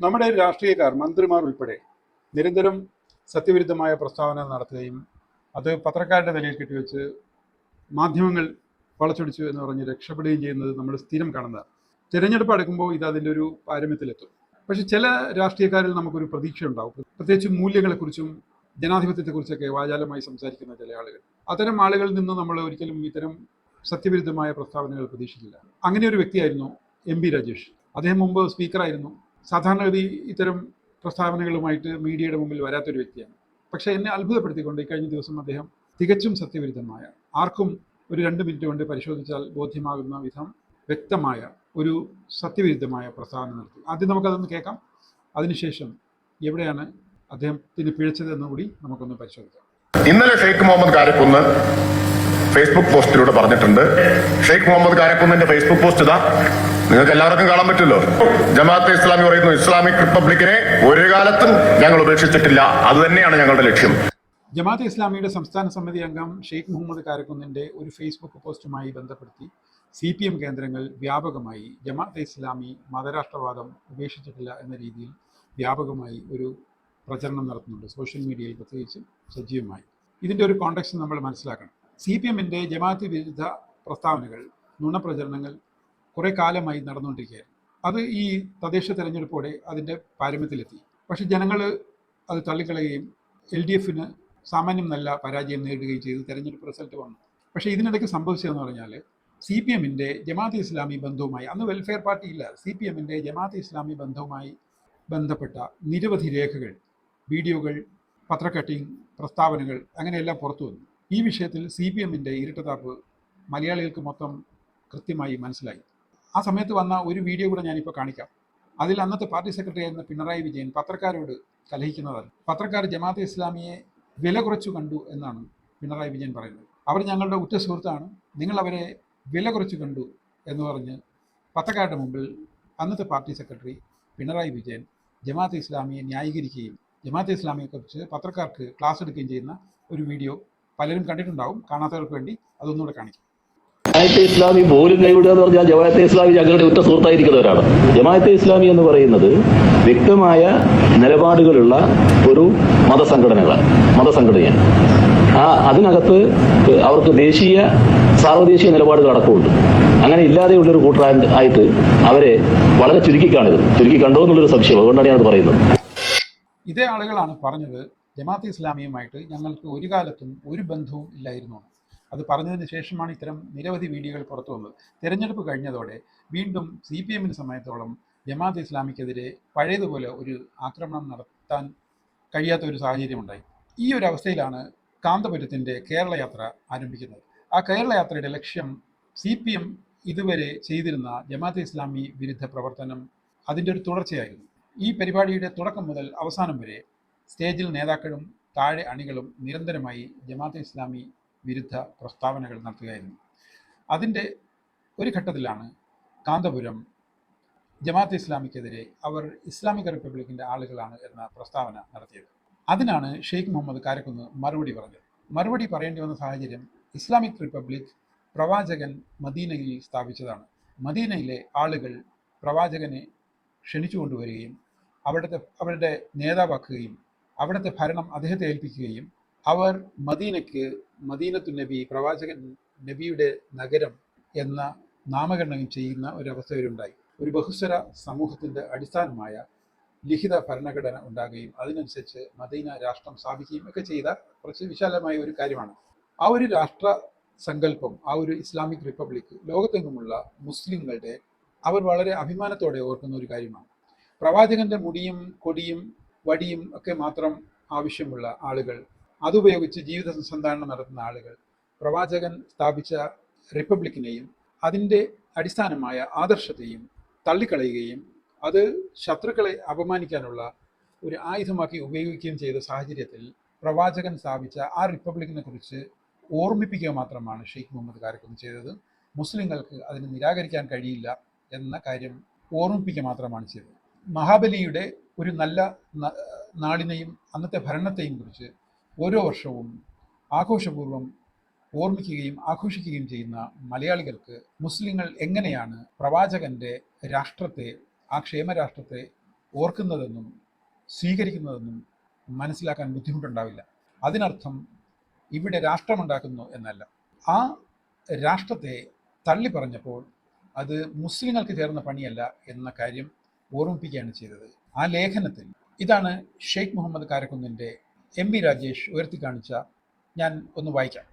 നമ്മുടെ രാഷ്ട്രീയക്കാർ മന്ത്രിമാർ ഉൾപ്പെടെ നിരന്തരം സത്യവിരുദ്ധമായ പ്രസ്താവന നടത്തുകയും അത് പത്രക്കാരുടെ നിലയിൽ കെട്ടിവെച്ച് മാധ്യമങ്ങൾ വളച്ചൊടിച്ചു എന്ന് പറഞ്ഞ് രക്ഷപ്പെടുകയും ചെയ്യുന്നത് നമ്മൾ സ്ഥിരം കാണുന്നതാണ്. തിരഞ്ഞെടുപ്പ് അടുക്കുമ്പോൾ ഇത് അതിന്റെ ഒരു പാരമ്യത്തിലെത്തും. പക്ഷെ ചില രാഷ്ട്രീയക്കാരിൽ നമുക്കൊരു പ്രതീക്ഷ ഉണ്ടാവും പ്രത്യേകിച്ച് മൂല്യങ്ങളെക്കുറിച്ചും ജനാധിപത്യത്തെക്കുറിച്ചൊക്കെ വാചാലമായി സംസാരിക്കുന്ന ചില ആളുകൾ. അത്തരം ആളുകളിൽ നിന്ന് നമ്മൾ ഒരിക്കലും ഇത്തരം സത്യവിരുദ്ധമായ പ്രസ്താവനകൾ പ്രതീക്ഷിക്കില്ല അങ്ങനെ ഒരു വ്യക്തിയായിരുന്നു എം ബി രാജേഷ്. അദ്ദേഹം മുമ്പ് സ്പീക്കറായിരുന്നു. സാധാരണഗതി ഇത്തരം പ്രസ്താവനകളുമായിട്ട് മീഡിയയുടെ മുമ്പിൽ വരാത്തൊരു വ്യക്തിയാണ്. പക്ഷെ എന്നെ അത്ഭുതപ്പെടുത്തിക്കൊണ്ട് ഈ കഴിഞ്ഞ ദിവസം അദ്ദേഹം തികച്ചും സത്യവിരുദ്ധമായ ആർക്കും ഒരു രണ്ട് മിനിറ്റ് കൊണ്ട് പരിശോധിച്ചാൽ ബോധ്യമാകുന്ന വിധം വ്യക്തമായ ഒരു സത്യവിരുദ്ധമായ പ്രസ്താവന നടത്തി. ആദ്യം നമുക്കതൊന്ന് കേൾക്കാം. അതിനുശേഷം എവിടെയാണ് അദ്ദേഹത്തിന് പിഴച്ചത് എന്നുകൂടി നമുക്കൊന്ന് പരിശോധിക്കാം. ഇന്നലെ ഷെയ്ഖ് മുഹമ്മദ് കാരക്കുന്ന് ഫേസ്ബുക്ക് പോസ്റ്റിലൂടെ പറഞ്ഞിട്ടുണ്ട്. ഷെയ്ഖ് മുഹമ്മദ് കാരക്കുന്നിന്റെ ഫേസ്ബുക്ക് പോസ്റ്റ് ഇതാ. നിങ്ങൾക്ക് എല്ലാവർക്കും കാണാൻ പറ്റുമല്ലോ. ജമാഅത്തെ ഇസ്ലാമി പറയുന്നു ഇസ്ലാമിക് റിപ്പബ്ലിക്കിനെ ഒരു കാലത്തും ഞങ്ങൾ ഉപേക്ഷിച്ചിട്ടില്ല. അത് തന്നെയാണ് ഞങ്ങളുടെ ലക്ഷ്യം. ജമാഅത്തെ ഇസ്ലാമിയുടെ സംസ്ഥാന സമിതി അംഗം ഷെയ്ഖ് മുഹമ്മദ് കാരക്കുന്നിന്റെ ഒരു ഫേസ്ബുക്ക് പോസ്റ്റുമായി ബന്ധപ്പെടുത്തി സി പി എം കേന്ദ്രങ്ങൾ വ്യാപകമായി ജമാഅത്തെ ഇസ്ലാമി മതരാഷ്ട്രവാദം ഉപേക്ഷിച്ചിട്ടില്ല എന്ന രീതിയിൽ വ്യാപകമായി ഒരു പ്രചരണം നടത്തുന്നുണ്ട്. സോഷ്യൽ മീഡിയയിൽ പ്രത്യേകിച്ച് സജീവമായി. ഇതിന്റെ ഒരു കോണ്ടക്സ്റ്റ് നമ്മൾ മനസ്സിലാക്കണം. സി പി എമ്മിന്റെ ജമാഅത്ത് വിരുദ്ധ പ്രസ്താവനകൾ നുണപ്രചരണങ്ങൾ കുറേ കാലമായി നടന്നുകൊണ്ടിരിക്കുകയായിരുന്നു അത് ഈ തദ്ദേശ തെരഞ്ഞെടുപ്പോടെ അതിന്റെ പാരമ്യത്തിലെത്തി. പക്ഷേ ജനങ്ങൾ അത് തള്ളിക്കളയുകയും എൽ ഡി എഫിന് സാമാന്യം നല്ല പരാജയം നേരിടുകയും ചെയ്ത് തെരഞ്ഞെടുപ്പ് റിസൾട്ട് വന്നു. പക്ഷേ ഇതിനിടയ്ക്ക് സംഭവിച്ചതെന്ന് പറഞ്ഞാൽ സി പി എമ്മിന്റെ ജമാഅത്ത് ഇസ്ലാമി ബന്ധവുമായി അന്ന് വെൽഫെയർ പാർട്ടി ഇല്ല സി പി എമ്മിന്റെ ജമാഅത്ത് ഇസ്ലാമി ബന്ധവുമായി ബന്ധപ്പെട്ട നിരവധി രേഖകൾ വീഡിയോകൾ പത്രക്കട്ടിങ് പ്രസ്താവനകൾ അങ്ങനെയെല്ലാം പുറത്തു വന്നു. ഈ വിഷയത്തിൽ സി പി എമ്മിന്റെ ഇരട്ടത്താപ്പ് മലയാളികൾക്ക് മൊത്തം കൃത്യമായി മനസ്സിലായി. ആ സമയത്ത് വന്ന ഒരു വീഡിയോ കൂടെ ഞാനിപ്പോൾ കാണിക്കാം. അതിൽ അന്നത്തെ പാർട്ടി സെക്രട്ടറി ആയിരുന്ന പിണറായി വിജയൻ പത്രക്കാരോട് കലഹിക്കുന്നതാണ്. പത്രക്കാർ ജമാഅത്തെ ഇസ്ലാമിയെ വില കുറച്ചു കണ്ടു എന്നാണ് പിണറായി വിജയൻ പറയുന്നത്. അവർ ഞങ്ങളുടെ ഉറ്റ സുഹൃത്താണ്. നിങ്ങൾ അവരെ വില കുറച്ചു കണ്ടു എന്ന് പറഞ്ഞ് പത്രക്കാരുടെ മുമ്പിൽ അന്നത്തെ പാർട്ടി സെക്രട്ടറി പിണറായി വിജയൻ ജമാഅത്തെ ഇസ്ലാമിയെ ന്യായീകരിക്കുകയും ജമാഅത്തെ ഇസ്ലാമിയെക്കുറിച്ച് പത്രക്കാർക്ക് ക്ലാസ് എടുക്കുകയും ചെയ്യുന്ന ഒരു വീഡിയോ പലരും കണ്ടിട്ടുണ്ടാവും കാണാത്തവർക്ക് വേണ്ടി അതൊന്നുകൂടെ കാണിക്കും. ജമാഅത്തെ ഇസ്ലാമി പോലും കൈവിടുക എന്ന് പറഞ്ഞാൽ ജമാഅത്തെ ഇസ്ലാമി ഞങ്ങളുടെ ഉറ്റ സുഹൃത്തായിരിക്കുന്നവരാണ്. ജമാഅത്തെ ഇസ്ലാമി എന്ന് പറയുന്നത് വ്യക്തമായ നിലപാടുകളുള്ള ഒരു മതസംഘടനകളാണ് മതസംഘടനയാണ്. ആ അതിനകത്ത് അവർക്ക് ദേശീയ സാർവദേശീയ നിലപാടുകൾ അടക്കമുണ്ട്. അങ്ങനെ ഇല്ലാതെയുള്ളൊരു കൂട്ടായ ആയിട്ട് അവരെ വളരെ ചുരുക്കി കാണരുത്. ചുരുക്കി കണ്ടോ എന്നുള്ളൊരു സംശയം അതുകൊണ്ടാണ് ഞാനത് പറയുന്നത്. ഇതേ ആളുകളാണ് പറഞ്ഞത് ജമാഅത്തെ ഇസ്ലാമിയുമായിട്ട് ഞങ്ങൾക്ക് ഒരു കാലത്തും ഒരു ബന്ധവും ഇല്ലായിരുന്നു. അത് പറഞ്ഞതിന് ശേഷമാണ് ഇത്തരം നിരവധി വീഡിയോകൾ പുറത്തു വന്നത്. തിരഞ്ഞെടുപ്പ് കഴിഞ്ഞതോടെ വീണ്ടും സി പി എമ്മിന് സമയത്തോളം ജമാഅത്ത് ഇസ്ലാമിക്കെതിരെ പഴയതുപോലെ ഒരു ആക്രമണം നടത്താൻ കഴിയാത്ത ഒരു സാഹചര്യം ഉണ്ടായി. ഈ ഒരു അവസ്ഥയിലാണ് കാന്തപുരത്തിന്റെ കേരള യാത്ര ആരംഭിക്കുന്നത്. ആ കേരള യാത്രയുടെ ലക്ഷ്യം സി പി എം ഇതുവരെ ചെയ്തിരുന്ന ജമാഅത്ത് ഇസ്ലാമി വിരുദ്ധ പ്രവർത്തനം അതിന്റെ ഒരു തുടർച്ചയായിരുന്നു. ഈ പരിപാടിയുടെ തുടക്കം മുതൽ അവസാനം വരെ സ്റ്റേജിൽ നേതാക്കളും താഴെ അണികളും നിരന്തരമായി ജമാഅത്തെ ഇസ്ലാമി വിരുദ്ധ പ്രസ്താവനകൾ നടത്തുകയായിരുന്നു. അതിന്റെ ഒരു ഘട്ടത്തിലാണ് കാന്തപുരം ജമാഅത്ത് ഇസ്ലാമിക്കെതിരെ അവർ ഇസ്ലാമിക റിപ്പബ്ലിക്കിന്റെ ആളുകളാണ് എന്ന പ്രസ്താവന നടത്തിയത്. അതിനാണ് ഷെയ്ഖ് മുഹമ്മദ് കാരക്കുന്ന് മറുപടി പറഞ്ഞത്. മറുപടി പറയേണ്ടി വന്ന സാഹചര്യം ഇസ്ലാമിക് റിപ്പബ്ലിക് പ്രവാചകൻ മദീനയിൽ സ്ഥാപിച്ചതാണ്. മദീനയിലെ ആളുകൾ പ്രവാചകനെ ക്ഷണിച്ചു കൊണ്ടുവരികയും അവിടുത്തെ അവരുടെ നേതാവാക്കുകയും അവിടുത്തെ ഭരണം അദ്ദേഹത്തെ ഏൽപ്പിക്കുകയും അവർ മദീനയ്ക്ക് മദീനത്തു നബി പ്രവാചകൻ നബിയുടെ നഗരം എന്ന നാമകരണം ചെയ്യുന്ന ഒരവസ്ഥ വരുണ്ടായി ഒരു ബഹുസ്വര സമൂഹത്തിന്റെ അടിസ്ഥാനമായ ലിഖിത ഭരണഘടന ഉണ്ടാകുകയും അതിനനുസരിച്ച് മദീന രാഷ്ട്രം സ്ഥാപിക്കുകയും ഒക്കെ ചെയ്ത കുറച്ച് വിശാലമായ ഒരു കാര്യമാണ്. ആ ഒരു രാഷ്ട്ര സങ്കല്പം ആ ഒരു ഇസ്ലാമിക് റിപ്പബ്ലിക് ലോകത്തെങ്ങുമുള്ള മുസ്ലിങ്ങളുടെ അവർ വളരെ അഭിമാനത്തോടെ ഓർക്കുന്ന ഒരു കാര്യമാണ്. പ്രവാചകന്റെ മുടിയും കൊടിയും വടിയും ഒക്കെ മാത്രം ആവശ്യമുള്ള ആളുകൾ. അതുപയോഗിച്ച് ജീവിത സന്ധാരണം നടത്തുന്ന ആളുകൾ. പ്രവാചകൻ സ്ഥാപിച്ച റിപ്പബ്ലിക്കിനെയും അതിന്റെ അടിസ്ഥാനമായ ആദർശത്തെയും തള്ളിക്കളയുകയും അത് ശത്രുക്കളെ അപമാനിക്കാനുള്ള ഒരു ആയുധമാക്കി ഉപയോഗിക്കുകയും ചെയ്ത സാഹചര്യത്തിൽ പ്രവാചകൻ സ്ഥാപിച്ച ആ റിപ്പബ്ലിക്കിനെ കുറിച്ച് ഓർമ്മിപ്പിക്കുക മാത്രമാണ് ഷെയ്ഖ് മുഹമ്മദ് കാരക്കുന്ന് ചെയ്തത്. മുസ്ലിങ്ങൾക്ക് അതിനെ നിരാകരിക്കാൻ കഴിയില്ല എന്ന കാര്യം ഓർമ്മിപ്പിക്കുക മാത്രമാണ് ചെയ്തത്. മഹാബലിയുടെ ഒരു നല്ല നാടിനെയും അന്നത്തെ ഭരണത്തെയും കുറിച്ച് ഓരോ വർഷവും ആഘോഷപൂർവം ഓർമ്മിക്കുകയും ആഘോഷിക്കുകയും ചെയ്യുന്ന മലയാളികൾക്ക് മുസ്ലിങ്ങൾ എങ്ങനെയാണ് പ്രവാചകന്റെ രാഷ്ട്രത്തെ ആ ക്ഷേമരാഷ്ട്രത്തെ ഓർക്കുന്നതെന്നും സ്വീകരിക്കുന്നതെന്നും മനസ്സിലാക്കാൻ ബുദ്ധിമുട്ടുണ്ടാവില്ല. അതിനർത്ഥം ഇവിടെ രാഷ്ട്രമുണ്ടാക്കുന്നു എന്നല്ല. ആ രാഷ്ട്രത്തെ തള്ളി പറഞ്ഞപ്പോൾ അത് മുസ്ലിങ്ങൾക്ക് ചേർന്ന പണിയല്ല എന്ന കാര്യം ഓർമ്മിപ്പിക്കുകയാണ് ചെയ്തത്. ആ ലേഖനത്തിൽ ഇതാണ് ഷെയ്ഖ് മുഹമ്മദ് കാരക്കുന്നിന്റെ എം വി രാജേഷ് ഉയർത്തി കാണിച്ച ഞാൻ ഒന്ന് വായിക്കാം.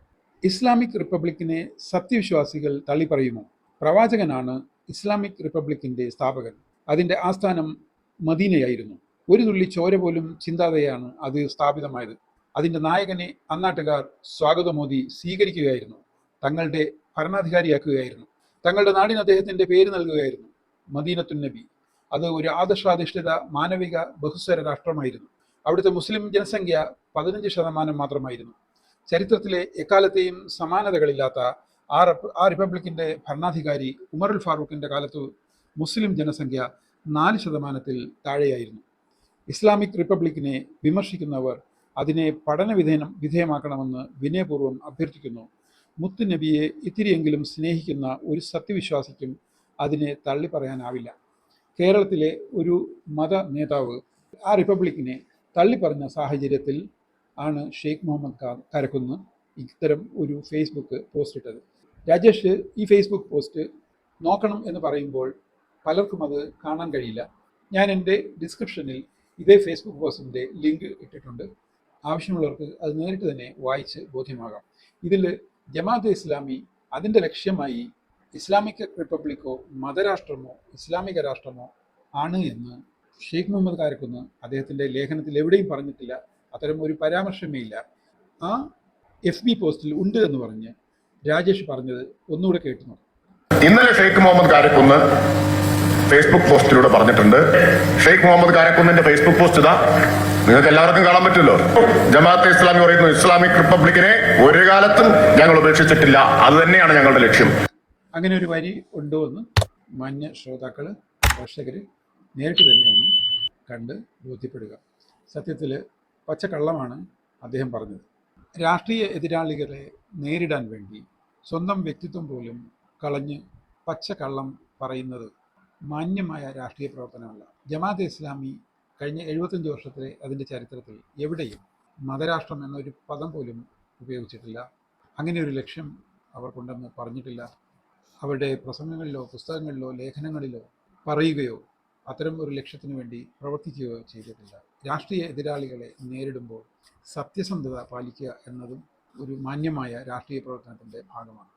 ഇസ്ലാമിക് റിപ്പബ്ലിക്കിനെ സത്യവിശ്വാസികൾ തള്ളിപ്പറയുമോ? പ്രവാചകനാണ് ഇസ്ലാമിക് റിപ്പബ്ലിക്കിന്റെ സ്ഥാപകൻ. അതിന്റെ ആസ്ഥാനം മദീനയായിരുന്നു. ഒരു തുള്ളി ചോര പോലും ചിന്താതെയാണ് അത് സ്ഥാപിതമായത്. അതിന്റെ നായകനെ അന്നാട്ടുകാർ സ്വാഗതമോദി സ്വീകരിക്കുകയായിരുന്നു. തങ്ങളുടെ ഭരണാധികാരിയാക്കുകയായിരുന്നു. തങ്ങളുടെ നാടിന് അദ്ദേഹത്തിന്റെ പേര് നൽകുകയായിരുന്നു. മദീനത്തുൻ നബി. അത് ഒരു ആദർശാധിഷ്ഠിത മാനവിക ബഹുസ്വര രാഷ്ട്രമായിരുന്നു. അവിടുത്തെ മുസ്ലിം ജനസംഖ്യ പതിനഞ്ച് ശതമാനം മാത്രമായിരുന്നു. ചരിത്രത്തിലെ എക്കാലത്തെയും സമാനതകളില്ലാത്ത ആ ആ റിപ്പബ്ലിക്കിന്റെ ഭരണാധികാരി ഉമറുൽ ഫാറൂഖിന്റെ കാലത്ത് മുസ്ലിം ജനസംഖ്യ നാല് ശതമാനത്തിൽ താഴെയായിരുന്നു. ഇസ്ലാമിക് റിപ്പബ്ലിക്കിനെ വിമർശിക്കുന്നവർ അതിനെ പഠന വിധേയം വിധേയമാക്കണമെന്ന് വിനയപൂർവം അഭ്യർത്ഥിക്കുന്നു. മുത്തു നബിയെ ഇത്തിരിയെങ്കിലും സ്നേഹിക്കുന്ന ഒരു സത്യവിശ്വാസിക്കും അതിനെ തള്ളി പറയാനാവില്ല കേരളത്തിലെ ഒരു മത നേതാവ് ആ റിപ്പബ്ലിക്കിനെ തള്ളിപ്പറഞ്ഞ സാഹചര്യത്തിൽ ആണ് ഷെയ്ഖ് മുഹമ്മദ് കരക്കുന്ന് ഇത്തരം ഒരു ഫേസ്ബുക്ക് പോസ്റ്റ് ഇട്ടത്. രാജേഷ് ഈ ഫേസ്ബുക്ക് പോസ്റ്റ് നോക്കണം എന്ന് പറയുമ്പോൾ പലർക്കും അത് കാണാൻ കഴിയില്ല. ഞാൻ എന്റെ ഡിസ്ക്രിപ്ഷനിൽ ഇതേ ഫേസ്ബുക്ക് പോസ്റ്റിന്റെ ലിങ്ക് ഇട്ടിട്ടുണ്ട്. ആവശ്യമുള്ളവർക്ക് അത് നേരിട്ട് തന്നെ വായിച്ച് ബോധ്യമാകാം. ഇതിൽ ജമാഅത്തെ ഇസ്ലാമി അതിന്റെ ലക്ഷ്യമായി ഇസ്ലാമിക് റിപ്പബ്ലിക്കോ മതരാഷ്ട്രമോ ഇസ്ലാമിക രാഷ്ട്രമോ ആണ് എന്ന് ഷെയ്ഖ് മുഹമ്മദ് കാരക്കുന്ന് അദ്ദേഹത്തിന്റെ ലേഖനത്തിൽ എവിടെയും പറഞ്ഞിട്ടില്ല. അത്തരം ഒരു പരാമർശമേ ഇല്ല. ആ എഫ് ബി പോസ്റ്റിൽ ഉണ്ട് എന്ന് പറഞ്ഞ് രാജേഷ് പറഞ്ഞത് ഒന്നുകൂടെ കേട്ടു ഇന്നലെ ഷെയ്ഖ് മുഹമ്മദ് കാരക്കുന്ന് ഫേസ്ബുക്ക് പോസ്റ്റിലൂടെ പറഞ്ഞിട്ടുണ്ട്. ഷെയ്ഖ് മുഹമ്മദ് കാരക്കുന്നിന്റെ ഫേസ്ബുക്ക് പോസ്റ്റ് ഇതാ. നിങ്ങൾക്ക് എല്ലാവർക്കും കാണാൻ പറ്റുമല്ലോ. ജമാഅത്തെ ഇസ്ലാമി പറയുന്നു ഇസ്ലാമിക് റിപ്പബ്ലിക്കിനെ ഒരു കാലത്തും ഞങ്ങൾ ഉപേക്ഷിച്ചിട്ടില്ല. അത് തന്നെയാണ് ഞങ്ങളുടെ ലക്ഷ്യം. അങ്ങനെ ഒരു വരി ഉണ്ടോ എന്ന് മാന്യ ശ്രോതാക്കൾ കർഷകർ നേരിട്ട് തന്നെ ഒന്ന് കണ്ട് ബോധ്യപ്പെടുക. സത്യത്തിൽ പച്ചക്കള്ളമാണ് അദ്ദേഹം പറഞ്ഞത്. രാഷ്ട്രീയ എതിരാളികളെ നേരിടാൻ വേണ്ടി സ്വന്തം വ്യക്തിത്വം പോലും കളഞ്ഞ് പച്ചക്കള്ളം പറയുന്നത് മാന്യമായ രാഷ്ട്രീയ പ്രവർത്തനമല്ല. ജമാഅത്തെ ഇസ്ലാമി കഴിഞ്ഞ എഴുപത്തഞ്ച് വർഷത്തിലെ അതിന്റെ ചരിത്രത്തിൽ എവിടെയും മതരാഷ്ട്രം എന്നൊരു പദം പോലും ഉപയോഗിച്ചിട്ടില്ല. അങ്ങനെ ഒരു ലക്ഷ്യം അവർക്കുണ്ടെന്ന് പറഞ്ഞിട്ടില്ല. അവരുടെ പ്രസംഗങ്ങളിലോ പുസ്തകങ്ങളിലോ ലേഖനങ്ങളിലോ പറയുകയോ അത്തരം ഒരു ലക്ഷ്യത്തിനു വേണ്ടി പ്രവർത്തിക്കുകയോ ചെയ്തിട്ടില്ല. രാഷ്ട്രീയ എതിരാളികളെ നേരിടുമ്പോൾ സത്യസന്ധത പാലിക്കുക എന്നതും ഒരു മാന്യമായ രാഷ്ട്രീയ പ്രവർത്തനത്തിന്റെ ഭാഗമാണ്.